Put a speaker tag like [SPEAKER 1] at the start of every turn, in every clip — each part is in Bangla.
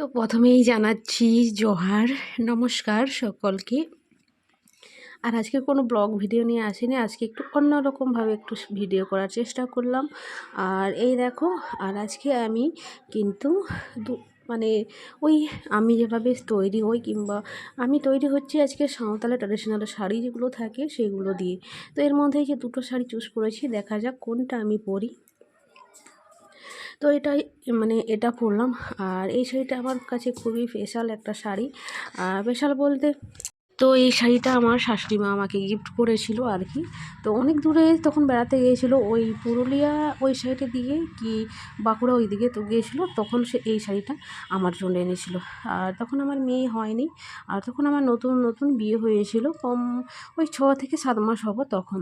[SPEAKER 1] তো প্রথমেই জানাচ্ছি, জোহার, নমস্কার সকলকে। আর আজকে কোনো ব্লগ ভিডিও নিয়ে আসিনি, আজকে একটু অন্যরকমভাবে একটু ভিডিও করার চেষ্টা করলাম। আর এই দেখো, আর আজকে আমি কিন্তু মানে ওই আমি যেভাবে তৈরি হই কিংবা আমি তৈরি হচ্ছি আজকে সাঁওতালে ট্র্যাডিশনাল শাড়ি যেগুলো থাকে সেগুলো দিয়ে। তো এর মধ্যে যে দুটো শাড়ি চুজ করেছি, দেখা যাক কোনটা আমি পরি। তো এটাই মানে এটা পরলাম। আর এই শাড়িটা আমার কাছে খুবই স্পেশাল একটা শাড়ি। স্পেশাল বলতে তো এই শাড়িটা আমার শাশুড়ি মা আমাকে গিফট করেছিল আর কি তো অনেক দূরে তখন বেড়াতে গিয়েছিল, ওই পুরুলিয়া ওই সাইডে দিকে কি বাঁকুড়া ওই দিকে তো গিয়েছিল, তখন সে এই শাড়িটা আমার জন্য এনেছিল। আর তখন আমার মেয়ে হয়নি, আর তখন আমার নতুন নতুন বিয়ে হয়েছিল কম ওই ছ থেকে সাত মাস হব তখন।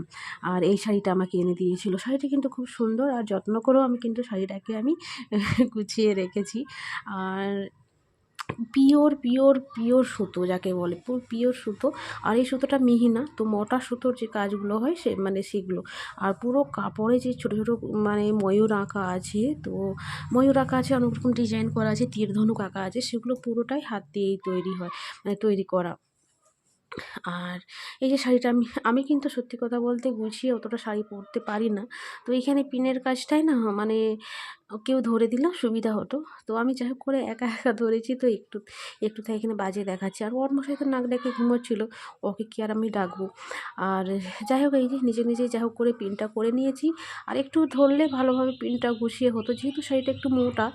[SPEAKER 1] আর এই শাড়িটা আমাকে এনে দিয়েছিল। শাড়িটা কিন্তু খুব সুন্দর আর যত্ন করেও আমি কিন্তু শাড়িটাকে আমি গুছিয়ে রেখেছি। আর পিওর পিওর পিওর সুতো যাকে বলে। পুরো পিওর সুতো। আর এই সুতোটা মিহি না, তো মোটা সুতোর যে কাজগুলো হয় সে মানে সেগুলো। আর পুরো কাপড়ে যে ছোটো ছোটো মানে ময়ূর আঁকা আছে, তো ময়ূর আঁকা আছে, অনেক রকম ডিজাইন করা আছে, তীরধনুক আঁকা আছে, সেগুলো পুরোটাই হাত দিয়েই তৈরি হয় মানে তৈরি করা। আর এই যে শাড়িটা আমি আমি কিন্তু সত্যি কথা বলতে গুছিয়ে অতটা শাড়ি পরতে পারি না। তো এখানে পিনের কাজটাই না মানে কেউ ধরে দিলেও সুবিধা হতো। তো আমি যাই হোক করে একা একা ধরেছি, তো একটু একটু তাই এখানে বাজে দেখাচ্ছি। আর ওর মশাই তো নাক ডেকে ঘুমোচ্ছিলো, ওকে কি আর আমি ডাকবো? আর যাই হোক এই যে নিজে নিজেই যাই হোক করে পিনটা করে নিয়েছি। আর একটু ধরলে ভালোভাবে পিনটা গুছিয়ে হতো, যেহেতু শাড়িটা একটু মোটা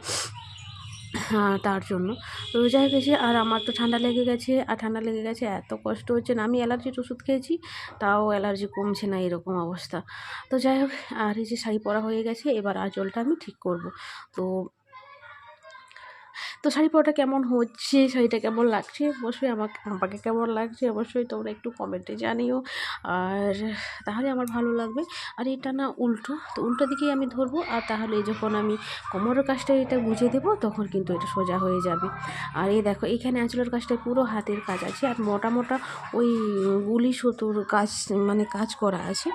[SPEAKER 1] তার জন্য। তো যাই গেছে আর আমার তো ঠান্ডা লেগে গেছে, আর ঠান্ডা লেগে গেছে, এত কষ্ট হচ্ছে না। আমি অ্যালার্জির ওষুধ খেয়েছি, তাও অ্যালার্জি কমছে না এরকম অবস্থা। তো যাই হোক, আর এই যে শাড়ি পরা হয়ে গেছে, এবার আঁচলটা আমি ঠিক করব। তো তো শাড়ি পরাটা কেমন হচ্ছে? শাড়িটা কেমন লাগছে? অবশ্যই আমাকে আমাকে কেমন লাগছে? অবশ্যই তোমরা একটু কমেন্টে জানিও। আর তাহলে আমার ভালো লাগবে। আর এটা না উল্টো, তো উল্টো দিকেই আমি ধরবো। আর তাহলে যখন আমি কোমরের কাজটা এটা বুঝে দেবো, তখন কিন্তু এটা সোজা হয়ে যাবে। আর এই দেখো, এখানে আঁচলের কাজটা পুরো হাতের কাজ আছে। আর মোটা মোটা ওই গুলি সুতোর কাজ মানে কাজ করা আছে।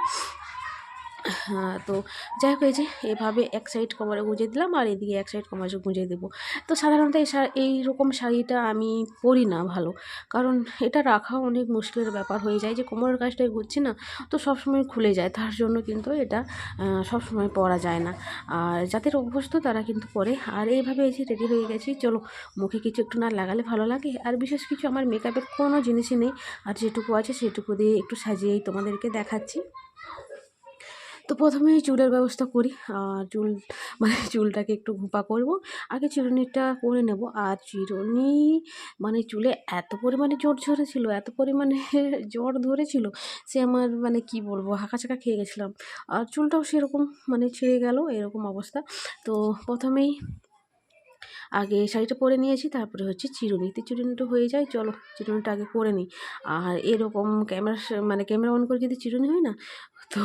[SPEAKER 1] তো যাই হোক, এই যে এভাবে এক সাইড কোমরে গুঁজে দিলাম আর এদিকে এক সাইড কোমরে গুঁজে দেবো। তো সাধারণত এই এই রকম শাড়িটা আমি পরি না ভালো। কারণ এটা রাখা অনেক মুশকিলের ব্যাপার হয়ে যায় যে কোমরের কাজটাই ঘুরছি না, তো সবসময় খুলে যায়। তার জন্য কিন্তু এটা সবসময় পরা যায় না। আর যাদের অভ্যস্ত তারা কিন্তু পরে। আর এইভাবে এই যে রেডি হয়ে গেছি, চলো মুখে কিছু একটু না লাগালে ভালো লাগে। আর বিশেষ কিছু আমার মেকআপের কোনো জিনিসই নেই। আর যেটুকু আছে সেটুকু দিয়ে একটু সাজিয়েই তোমাদেরকে দেখাচ্ছি। তো প্রথমেই চুলের ব্যবস্থা করি, আর চুল মানে চুলটাকে একটু ঘোপা করব। আগে চিরুনিটা করে নেব, আর চিরুনি মানে চুলে এত পরিমাণে জোর ঝরেছিল, এত পরিমাণে জ্বর ধরেছিল, সে আমার মানে কি বলব, হাঁকাচাকা খেয়ে গেছিলাম। আর চুলটাও সেরকম মানে ছিঁড়ে গেল, এরকম অবস্থা। তো প্রথমেই আগে শাড়িটা পরে নিয়েছি, তারপরে হচ্ছে চিরুনি। তো চিরুনিটা হয়ে যায়, চলো চিরুনিটা আগে করে নিই। আর এরকম ক্যামেরা মানে ক্যামেরা অন করে যদি চিরুনি হয় না তো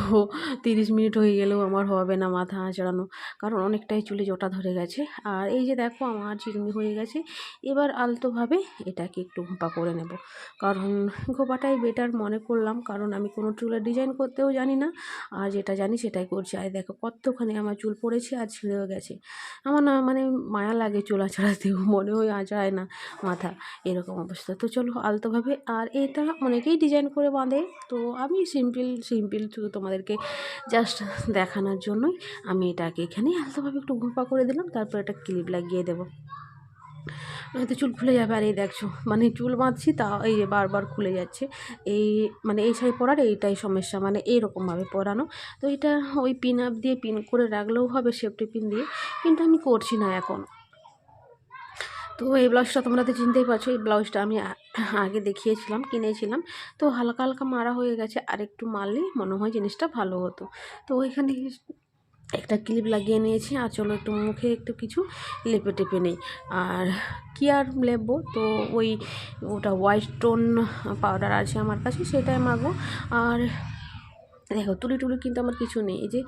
[SPEAKER 1] তিরিশ মিনিট হয়ে গেলেও আমার হবে না মাথা আঁচড়ানো। কারণ অনেকটাই চুলে জটা ধরে গেছে। আর এই যে দেখো আমার চিরুনি হয়ে গেছে। এবার আলতোভাবে এটাকে একটু ঘোপা করে নেব। কারণ ঘোপাটাই বেটার মনে করলাম। কারণ আমি কোনো চুলের ডিজাইন করতেও জানি না। আর যেটা জানি সেটাই করছি। আর দেখো কতখানি আমার চুল পড়েছে আর ছিঁড়েও গেছে। আমার না মানে মায়া লাগে চুল আঁচড়াতেও। মনে হয় আঁচড়ায় না মাথা। এরকম অবস্থা। তো চলো আলতোভাবে। আর এটা অনেকেই ডিজাইন করে বাঁধে। তো আমি সিম্পল সিম্পল শুধু তোমাদেরকে জাস্ট দেখানোর জন্যই আমি এটাকে এখানে আলতোভাবে একটু ঘুপা করে দিলাম, তারপর একটা ক্লিপ লাগিয়ে দেবো। নয়তো চুল খুলে যাবে আর এই দেখছ মানে চুল বাঁধছি তা এই যে বারবার খুলে যাচ্ছে। এই মানে এই শাড়ি পরার এইটাই সমস্যা মানে এইরকমভাবে পরানো। তো এটা ওই পিন আপ দিয়ে পিন করে রাখলেও হবে সেফটি পিন দিয়ে, কিন্তু আমি করছি না এখন। তো এই ব্লাউজটা তোমরা তো চিনতেই পারছ, এই ব্লাউজটা আমি আগে দেখিয়েছিলাম, কিনেছিলাম। তো হালকা হালকা মারা হয়ে গেছে। আর একটু মারলে মনে হয় জিনিসটা ভালো হতো। তো ওইখানে একটা ক্লিপ লাগিয়ে নিয়েছি। আর চলো একটু মুখে একটু কিছু লেপে টেপে নেই। আর কি আর লেপবো? তো ওই ওটা হোয়াইট টোন পাউডার আছে আমার কাছে, সেটাই মাখবো আর দেখো, তুলি টুলি কিন্তু আমার কিছু নেই। এই যে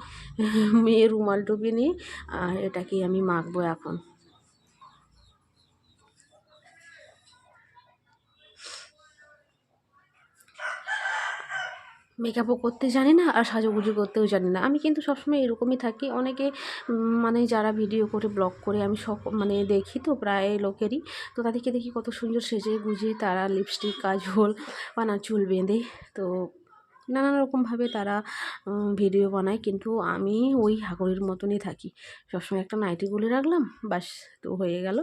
[SPEAKER 1] মেয়ে রুমাল টুপি নিয়ে, আর এটাকেই আমি মাখবো এখন। মেকআপও করতে জানি না আর সাজুগুজু করতেও জানি না। আমি কিন্তু সবসময় এরকমই থাকি। অনেকে মানে যারা ভিডিও করে ব্লগ করে, আমি সব মানে দেখি তো প্রায় লোকেরই। তো তাদেরকে দেখি কত সুন্দর সেজে গুজে তারা লিপস্টিক কাজল বানা চুল বেঁধে। তো নানান রকমভাবে তারা ভিডিও বানায়। কিন্তু আমি ওই হাগরের মতনই থাকি। সবসময় একটা নাইটি গুলে রাখলাম বাস তো হয়ে গেল।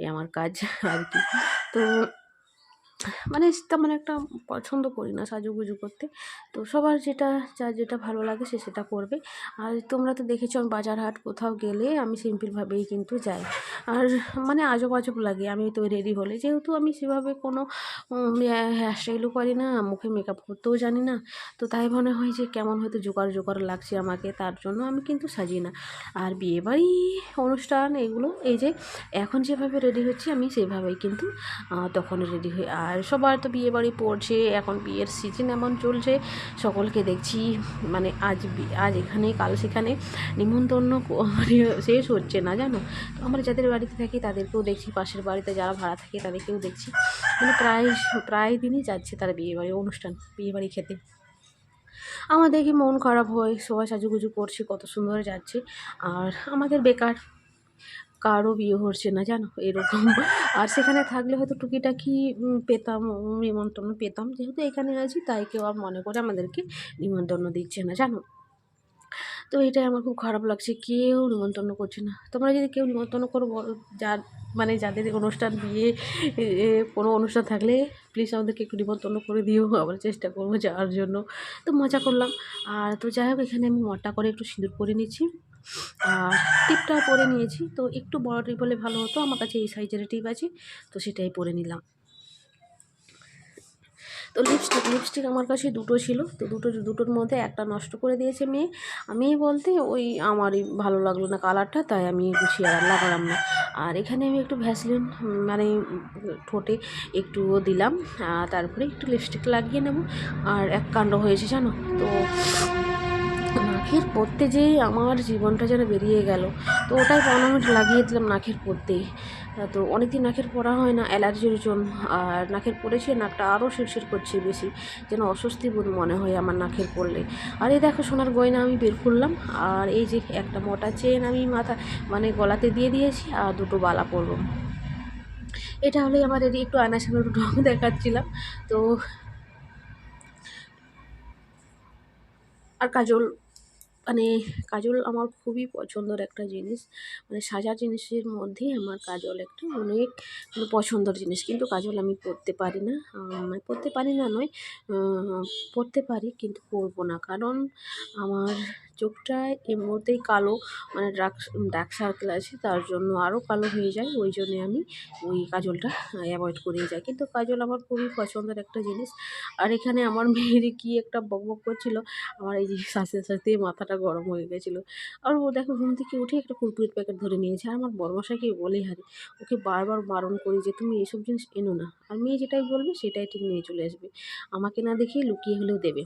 [SPEAKER 1] এই আমার কাজ, আর কি। তো মানে তেমন একটা পছন্দ করি না সাজুগুজু করতে। তো সবার যেটা, যার যেটা ভালো লাগে সে সেটা করবে। আর তোমরা তো দেখেছ আমি বাজার হাট কোথাও গেলে আমি সিম্পলভাবেই কিন্তু যাই। আর মানে আজব আজব লাগে, আমি তো রেডি হলে যেহেতু আমি সেভাবে কোনো হেয়ারস্টাইলও করি না, মুখে মেকআপ করতেও জানি না। তো তাই মনে হয় যে কেমন হয়তো জোগাড় জোগাড় লাগছে আমাকে, তার জন্য আমি কিন্তু সাজি না। আর বিয়েবাড়ি অনুষ্ঠান এগুলো, এই যে এখন যেভাবে রেডি হচ্ছি, আমি সেভাবেই কিন্তু তখন রেডি হই। আর সবার তো বিয়ে বাড়ি পড়ছে, এখন বিয়ের সিজন এমন চলছে, সকলকে দেখছি মানে আজ আজ এখানে, কাল সেখানে, নিমন্ত্রণ মানে শেষ হচ্ছে না, জানো? তো আমরা যাদের বাড়িতে থাকি তাদেরকেও দেখছি, পাশের বাড়িতে যারা ভাড়া থাকে তাদেরকেও দেখছি। মানে প্রায় প্রায় দিনই যাচ্ছে তারা বিয়ে বাড়ি, অনুষ্ঠান, বিয়ে বাড়ি খেতে। আমার মন খারাপ হয়, সবাই সাজুগুজু করছে, কত সুন্দর যাচ্ছে, আর আমাদের বেকার। কারও বিয়ে হচ্ছে না, জানো? এরকম। আর সেখানে থাকলে হয়তো টুকিটাকি পেতাম নিমন্ত্রণ পেতাম। যেহেতু এখানে আছি, তাই কেউ আর মনে করে আমাদেরকে নিমন্ত্রণ দিচ্ছে না, জানো? তো এটাই আমার খুব খারাপ লাগছে, কেউ নিমন্ত্রণ করছে না। তোমরা যদি কেউ নিমন্ত্রণ করো যার মানে যাদের অনুষ্ঠান বিয়ে কোনো অনুষ্ঠান থাকলে প্লিজ আমাদেরকে একটু নিমন্ত্রণ করে দিও, আমরা চেষ্টা করব যাওয়ার জন্য। তো মজা করলাম। আর তো যাই হোক, এখানে আমি মটটা করে একটু সিঁদুর করে নিচ্ছি। টিপটা পরে নিয়েছি। তো একটু বড় টিপ হলে ভালো হতো। আমার কাছে এই সাইজের টিপ আছে, তো সেটাই পরে নিলাম। তো লিপস্টিক লিপস্টিক আমার কাছে দুটো ছিল। তো দুটো, দুটোর মধ্যে একটা নষ্ট করে দিয়েছে মেয়ে। আমি বলতে ওই আমারই ভালো লাগল না কালারটা, তাই আমি গুছিয়ে আর লাগালাম না। আর এখানে আমি একটু ভ্যাসলিন মানে ঠোঁটে একটু দিলাম। তারপরে একটু লিপস্টিক লাগিয়ে নেব। আর এক কাণ্ড হয়েছে জানো? তো নাকের পড়তে যেই আমার জীবনটা যেন বেরিয়ে গেল। তো ওটাই পনেরো মিনিট লাগিয়ে দিলাম নাকের পড়তেই। তো অনেকদিন নাকের পড়া হয় না অ্যালার্জির জন্য। আর নাকের পড়েছে, নাকটা আরও শিরশির করছে বেশি, যেন অস্বস্তি বোধ মনে হয় আমার নাকের পড়লে। আর এই দেখো সোনার গয়না আমি বের করলাম, আর এই যে একটা মোটা চেন আমি মাথা মানে গলাতে দিয়ে দিয়েছি, আর দুটো বালা পরবো। এটা হলেই আমার এদিকে একটু আয়নার সামনে একটু দেখাচ্ছিলাম। তো আর কাজল মানে কাজল আমার খুবই পছন্দের একটা জিনিস। মানে সাজার জিনিসের মধ্যে আমার কাজল একটা অনেক মানে পছন্দের জিনিস। কিন্তু কাজল আমি পরতে পারি না। মানে পরতে পারি না নয় পরতে পারি কিন্তু পরবো না। কারণ আমার চোখটা এমনিতেই কালো মানে ডার্ক ডার্ক সার্কেল আছে, তার জন্য আরও কালো হয়ে যায়, ওই জন্যে আমি ওই কাজলটা অ্যাভয়েড করেই যাই। কিন্তু কাজল আমার খুবই পছন্দের একটা জিনিস। আর এখানে আমার মেয়ের কি একটা বক বক করছিল, আমার এই যে সাথে সাথে মাথাটা গরম হয়ে গেছিল। আর ও দেখো ঘুম থেকে উঠে একটা কুরকুরির প্যাকেট ধরে নিয়েছে, আর আমার বড়মশাইকে বলেই হারি, ওকে বারবার বারণ করি যে, তুমি এসব জিনিস এনো না। আর মেয়ে যেটাই বলবে, সেটাই ঠিক নিয়ে চলে আসবে। আমাকে না দেখে লুকিয়ে হলেও দেবে।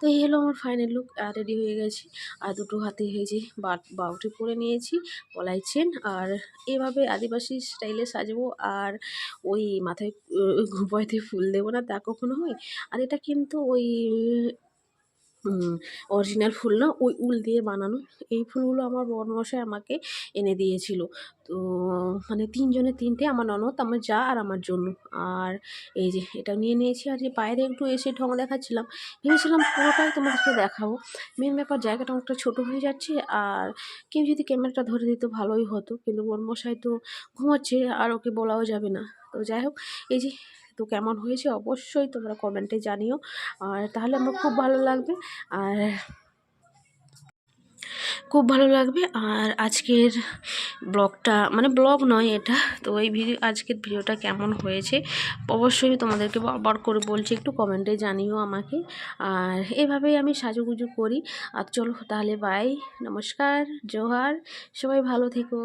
[SPEAKER 1] তো এই হলো আমার ফাইনাল লুক রেডি হয়ে গেছি। আর দুটো হাতে হয়েছে বাউটি পরে নিয়েছি গলায় চেন আর এভাবে আদিবাসী স্টাইলে সাজবো, আর ওই মাথায় ঘুপাইতে ফুল দেবো না, তা কখনো হয়? আর এটা কিন্তু ওই অরিজিনাল ফুল না, ওই উল দিয়ে বানানো। এই ফুলগুলো আমার বরমশাই আমাকে এনে দিয়েছিল। তো মানে তিনজনের তিনটে, আমার ননদ, আমার যা আর আমার জন্য। আর এই যে এটা নিয়ে নিয়েছি, আর যে বাইরে একটু এসে ঢং দেখাচ্ছিলাম, ভেবেছিলাম পুরোটাই তোমাদেরকে দেখাবো। মেন ব্যাপার, জায়গাটা অনেকটা ছোটো হয়ে যাচ্ছে, আর কেউ যদি ক্যামেরাটা ধরে দিত ভালোই হতো। কিন্তু বরমশাই তো ঘুমাচ্ছে, আর ওকে বলাও যাবে না। তো যাই হোক, এই যে তো কেমন হয়েছে অবশ্যই তোমরা কমেন্টে জানিও। আর তাহলে আমার খুব ভালো লাগবে, আর খুব ভালো লাগবে। আর আজকের ব্লগটা মানে ব্লগ নয় এটা, তো এই ভিডিও আজকের ভিডিওটা কেমন হয়েছে অবশ্যই তোমাদেরকে বারবার করে বলছি, একটু কমেন্টে জানিও আমাকে। আর এভাবেই আমি সাজুগুজু করি। আর চলো তাহলে বাই নমস্কার, জোহার, সবাই ভালো থেকো।